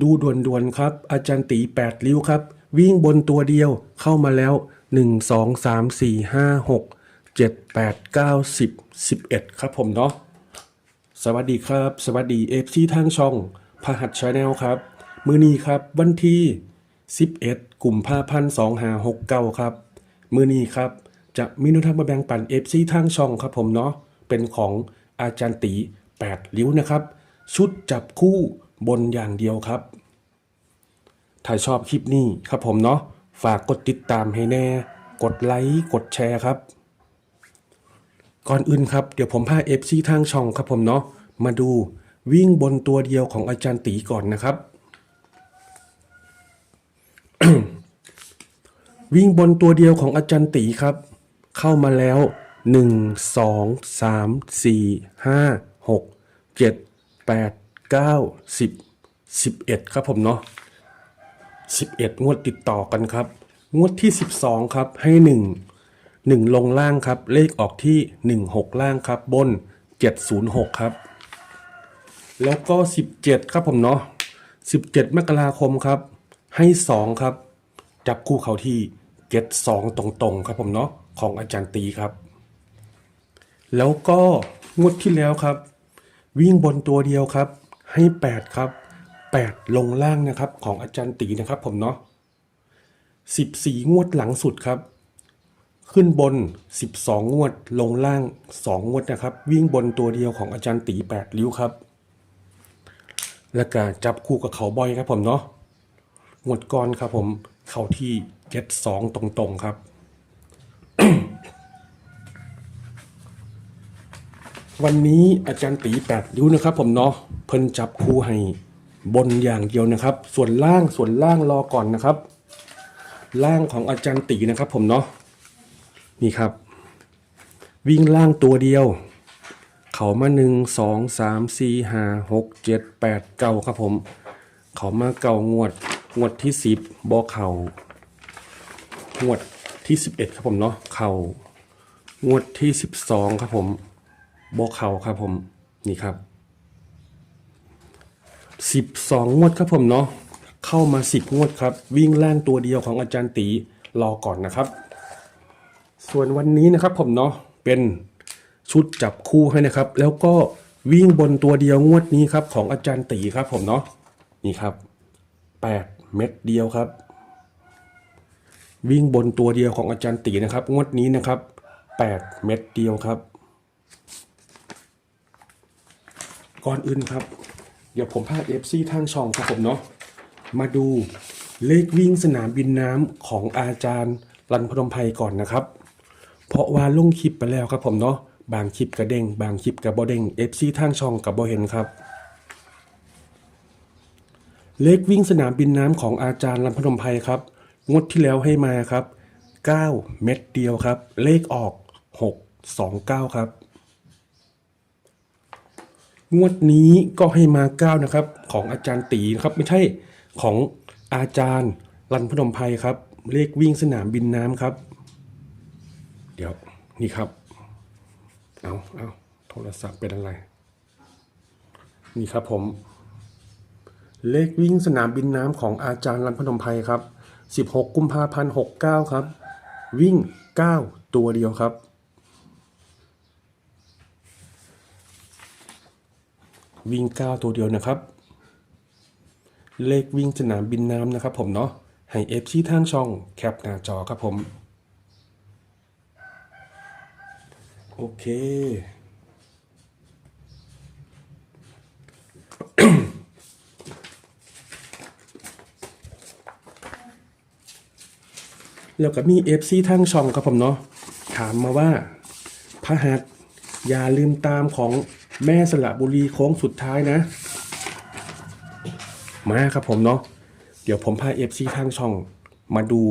ดูด่วนๆครับ อาจารย์ตีแปดริ้วครับ วิ่งบนตัวเดียวเข้ามาแล้ว 1 2 3 4 5 6 7 8 9 10 11 ครับผมเนาะสวัสดีครับ สวัสดีเอฟซีทางช่องพหัสชาแนลครับ มือนี้ครับ วันที่ 11กลุ่มภาพันธ์2 5 6 9 ครับ มือนี้ครับ จะมีนุทางมาแบ่งปันเอฟซีทางช่องครับผมเนาะเป็นของอาจารย์ตี8ริ้วนะครับ ชุดจับคู่ บนอย่างเดียวครับ ถ้าชอบคลิปนี้ครับผมเนาะฝากกดติดตามให้แน่ กดไลค์กดแชร์ครับ ก่อนอื่นครับเดี๋ยวผมพาเอฟซีทางช่องครับผมเนาะมาดูวิ่งบนตัวเดียวของอาจารย์ตีก่อนนะครับ วิ่งบนตัวเดียวของอาจารย์ตีครับ เข้ามาแล้ว1 2 3 4 5 6 7 8 9 10 11ครับผมเนาะ11งวดติดต่อกันครับ งวดที่12ครับให้1 1ลงล่างครับ เลขออกที่16ล่างครับ บน706ครับ แล้วก็17ครับผมเนาะ17มกราคมครับ ให้2ครับ จับคู่เขาที่72ตรงๆครับผมเนาะของอาจารย์ตีครับ แล้วก็งวดที่แล้วครับ วิ่งบนตัวเดียวครับ ให้ 8 ครับ 8 ลงล่างนะครับของอาจารย์ตีนะครับผมเนาะ14 งวดหลังสุดครับ ขึ้นบน 12 งวด ลงล่าง 2 งวดนะครับ วิ่งบนตัวเดียวของอาจารย์ตี 8 ริ้วครับ แล้วก็จับคู่กับเขาบอยครับผมเนาะงวดก่อนครับผม เข้าที่เจ็ดสองตรงๆครับ วันนี้อาจารย์ตีแปดริ้วนะครับ ผมเนาะเพิ่นจับคู่ให้บนอย่างเดียวนะครับ ส่วนล่างส่วนล่างรอก่อนนะครับ ล่างของอาจารย์ตีนะครับ ผมเนาะนี่ครับ วิ่งล่างตัวเดียว เขามาหนึ่งสองสามสี่ห้าหกเจ็ดแปดเก้าครับผม เขามาเก่างวดงวดที่สิบบอเขางวดที่สิบเอ็ดครับผมเนาะเขางวดที่สิบสองครับผม บอเขาครับผมนี่ครับสิบสองงวดครับผมเนาะเข้ามาสิบงวดครับ วิ่งล่างตัวเดียวของอาจารย์ตีรอก่อนนะครับ ส่วนวันนี้นะครับผมเนาะเป็นชุดจับคู่ให้นะครับ แล้วก็วิ่งบนตัวเดียวงวดนี้ครับ ของอาจารย์ตีครับผมเนาะนี่ครับ8เม็ดเดียวครับ วิ่งบนตัวเดียวของอาจารย์ตีนะครับ งวดนี้นะครับ8เม็ดเดียวครับ ก่อนอื่นครับ เดี๋ยวผมพาเอฟซีทางช่องครับผมเนาะมาดูเลขวิ่งสนามบินน้ำของอาจารย์รันพนมไพรก่อนนะครับ เพราะว่าลงคลิปไปแล้วครับผมเนาะบางคลิปกระเด้งบางคลิปกับบอเด้งเอฟซีทางช่องกับบอเห็นครับ เลขวิ่งสนามบินน้ำของอาจารย์ลำพนมไพรครับ งวดที่แล้วให้มาครับ 9 เม็ดเดียวครับ เลขออก 6 2 9 ครับ งวดนี้ก็ให้มา9นะครับ ของอาจารย์ตีนะครับ ไม่ใช่ของอาจารย์รันพนมไพรครับ เลขวิ่งสนามบินน้ำครับ เดี๋ยวนี่ครับ เอาเอาโทรศัพท์เป็นอะไร นี่ครับผม เลขวิ่งสนามบินน้ำของอาจารย์รันพนมไพรครับ 16 กุมภาพันธ์69 ครับ วิ่ง 9 ตัวเดียวครับ วิ่ง 9 ตัวเดียวนะครับ เลขวิ่งสนามบินน้ำนะครับผมเนาะให้เอฟซีทางช่องแคปหน้าจอครับผม โอเค แล้วก็มีเอฟซีทางช่องครับผมเนาะถามมาว่าพระหัตถ์อย่าลืมตามของ แม่สระบุรีโค้งสุดท้ายนะ มาครับผมเนาะเดี๋ยวผมพาเอฟซีทางช่องมาดู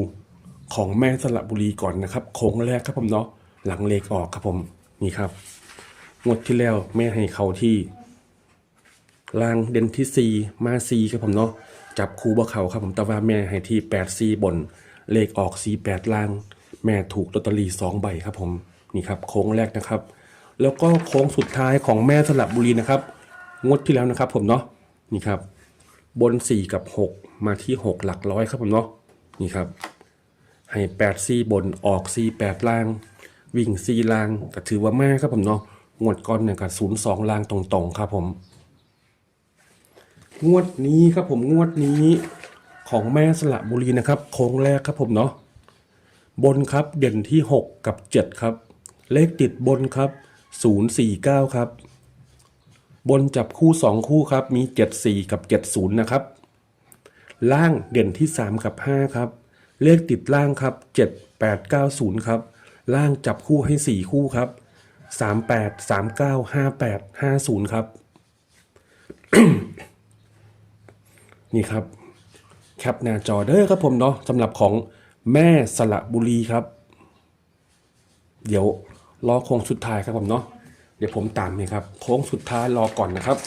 ของแม่สระบุรีก่อนนะครับโค้งแรกครับผมเนาะหลังเลขออกครับผมนี่ครับงวดที่แล้วแม่ให้เขาที่ลางเด่นที่สี่มาซีครับผมเนาะจับคูบ่เขาครับผมแต่ว่าแม่ให้ที่แปดซีบน เลขออกซีแปดล่าง แม่ถูกลอตเตอรี่สองใบครับผมนี่ครับโค้งแรกนะครับ แล้วก็โค้งสุดท้ายของแม่สลับบุรีนะครับ งวดที่แล้วนะครับ ผมเนาะนี่ครับ บนสี่กับหกมาที่หกหลักร้อยครับผมเนาะนี่ครับ ให้แปดสี่บนออกสี่แปดล่าง วิ่งสี่ล่างก็ถือว่าแม่ครับผมเนาะงวดก่อนเนี่ยกับศูนย์สองล่างตรงๆครับผม งวดนี้ครับผมงวดนี้ของแม่สละบุรีนะครับ โค้งแรกครับผมเนาะบนครับเด่นที่ 6 กับ 7 ครับ เลขติดบนครับ 049 ครับ บนจับคู่ 2 คู่ครับ มี 74 กับ 70 นะครับ ล่างเด่นที่ 3 กับ 5 ครับ เลขติดล่างครับ 7890 ครับ ล่างจับคู่ให้ 4 คู่ครับ 38 39 58 50 ครับ นี่ครับ แคปหน้าจอเด้อครับผมเนาะสำหรับของแม่สละบุรีครับ เดี๋ยว รอโค้งสุดท้ายครับผมเนาะเดี๋ยวผมตามนี่ครับโค้งสุดท้ายรอก่อนนะครับ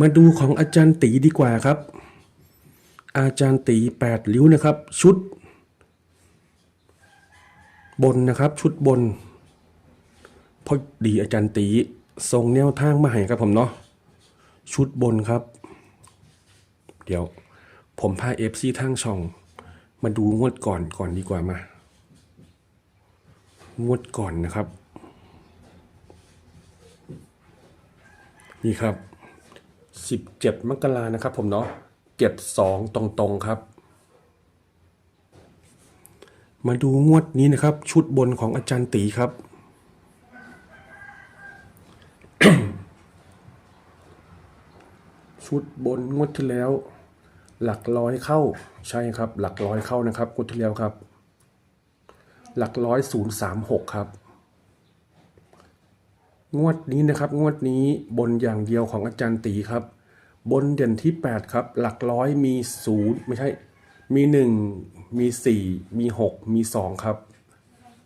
มาดูของอาจารย์ตีดีกว่าครับ อาจารย์ตีแปดริ้วนะครับ ชุด บนนะครับชุดบนพอดีอาจารย์ตีส่งแนวทางมาให้ครับผมเนาะชุดบนครับ เดี๋ยวผมพาเอฟซีทางช่อง มาดูงวดก่อนก่อนดีกว่ามา งวดก่อนนะครับ นี่ครับ17มกรานะครับ ผมเนาะ72ตรงๆครับ มาดูงวดนี้นะครับ ชุดบนของอาจารย์ตีครับชุดบนงวดที่แล้ว หลักร้อยเข้าใช่ครับ หลักร้อยเข้านะครับงวดที่แล้วครับ หลักร้อยศูนย์สามหกครับ งวดนี้นะครับ งวดนี้บนอย่างเดียวของอาจารย์ตีครับ บนเด่นที่ 8 ครับ หลักร้อยมีศูนย์ไม่ใช่ มี 1 มี 4 มี 6 มี 2 ครับ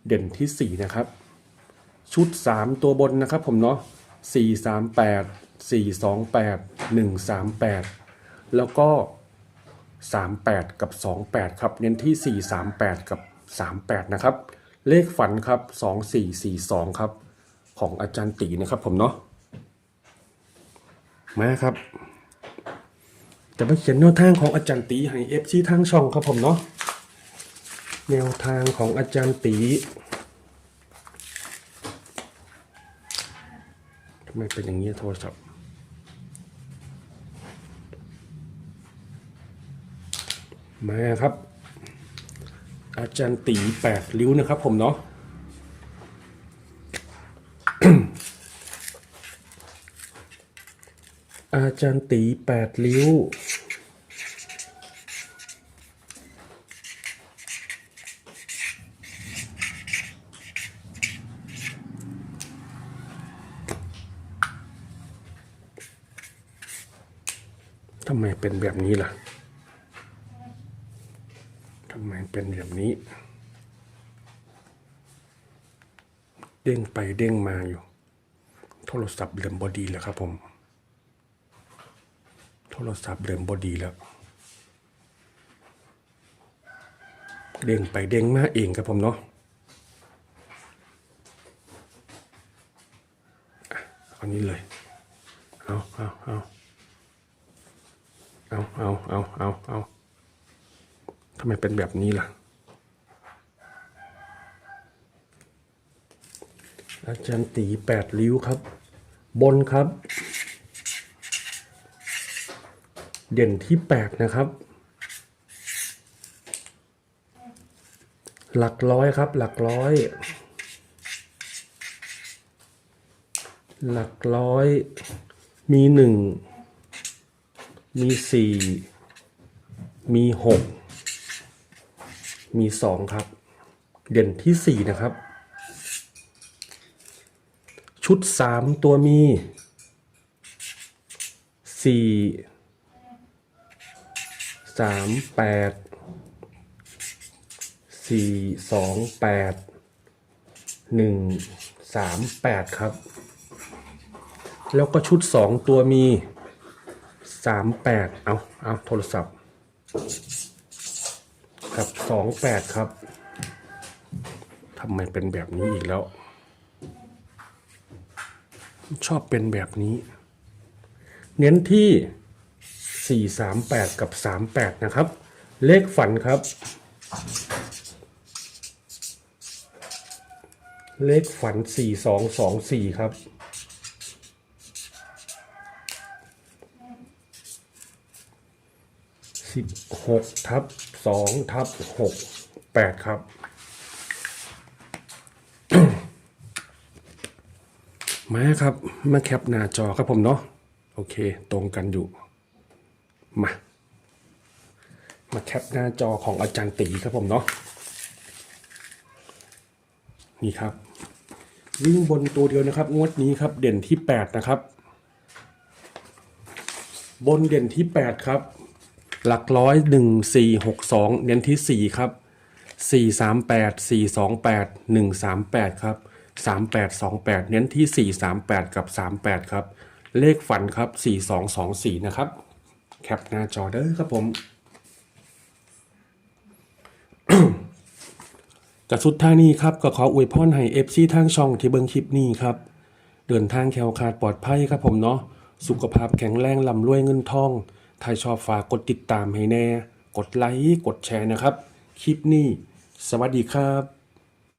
เด่นที่ 4 นะครับ ชุด 3 ตัวบนนะครับผมเนาะ4 3 8 4 2 8 1 3 8 แล้วก็ 38 กับ 28 ครับ เน้นที่ 4 3 8 กับ 38 นะครับ เลขฝันครับ 2442 ครับ ของอาจารย์ตีนะครับผมเนาะมาครับ จะมาเขียนแนวทางของอาจารย์ตีให้เอฟซีทางช่องครับผมเนาะแนวทางของอาจารย์ตีทำไมเป็นอย่างนี้โทรศัพท์มาครับ อาจารย์ตีแปดริ้วนะครับผมเนาะอาจารย์ตีแปดริ้ว ทำไมเป็นแบบนี้ล่ะ ทำไม เป็นแบบนี้ เด้งไปเด้งมาอยู่ โทรศัพท์เริ่มบอดีแล้วครับผม โทรศัพท์เริ่มบอดีแล้ว เด้งไปเด้งมาเองครับผมเนาะอะเอานี้เลย เอาเอาเอาเอาเอาเอาเอาเอา ทำไมเป็นแบบนี้ล่ะ อาจารย์ตีแปดริ้วครับ บนครับ เด่นที่แปดนะครับ หลักร้อยครับ หลักร้อย หลักร้อย มีหนึ่ง มีสี่ มีหก มีสองครับ เด่นที่สี่นะครับ ชุดสามตัวมีสี่สามแปดสี่สองแปดหนึ่งสามแปดครับ แล้วก็ชุดสองตัวมีสามแปดเอาเอาโทรศัพท์ ครับสองแปดครับทำไมเป็นแบบนี้อีกแล้ว ชอบเป็นแบบนี้ เน้นที่ 438 กับ 38 นะครับ เลขฝันครับ เลขฝัน 4224 ครับสิบหกทับ สองทับหกแปดครับ มาครับ มาแคปหน้าจอครับผมเนาะโอเค ตรงกันอยู่ มา มาแคปหน้าจอของอาจารย์ตีครับผมเนาะนี่ครับ วิ่งบนตัวเดียวนะครับ งวดนี้ครับ เด่นที่แปดนะครับ บนเด่นที่แปดครับ หลักร้อยหนึ่งสี่หกสองเน้นที่สี่ครับสี่สามแปดสี่สองแปดหนึ่งสามแปดครับสามแปดสองแปดเน้นที่สี่สามแปดกับสามแปดครับ เลขฝันครับสี่สองสองสี่นะครับ แคปหน้าจอเด้อครับผมกระสุดท่านี้ครับก็ขออวยพรให้เอฟซีทางช่องที่เบิ้งคลิปนี้ครับ เดินทางแคล้วคลาดปลอดภัยครับผมเนาะสุขภาพแข็งแรงลำรวยเงินทอง ถ้าชอบฝากกดติดตามให้แน่ กดไลค์ กดแชร์นะครับ คลิปนี้ สวัสดีครับ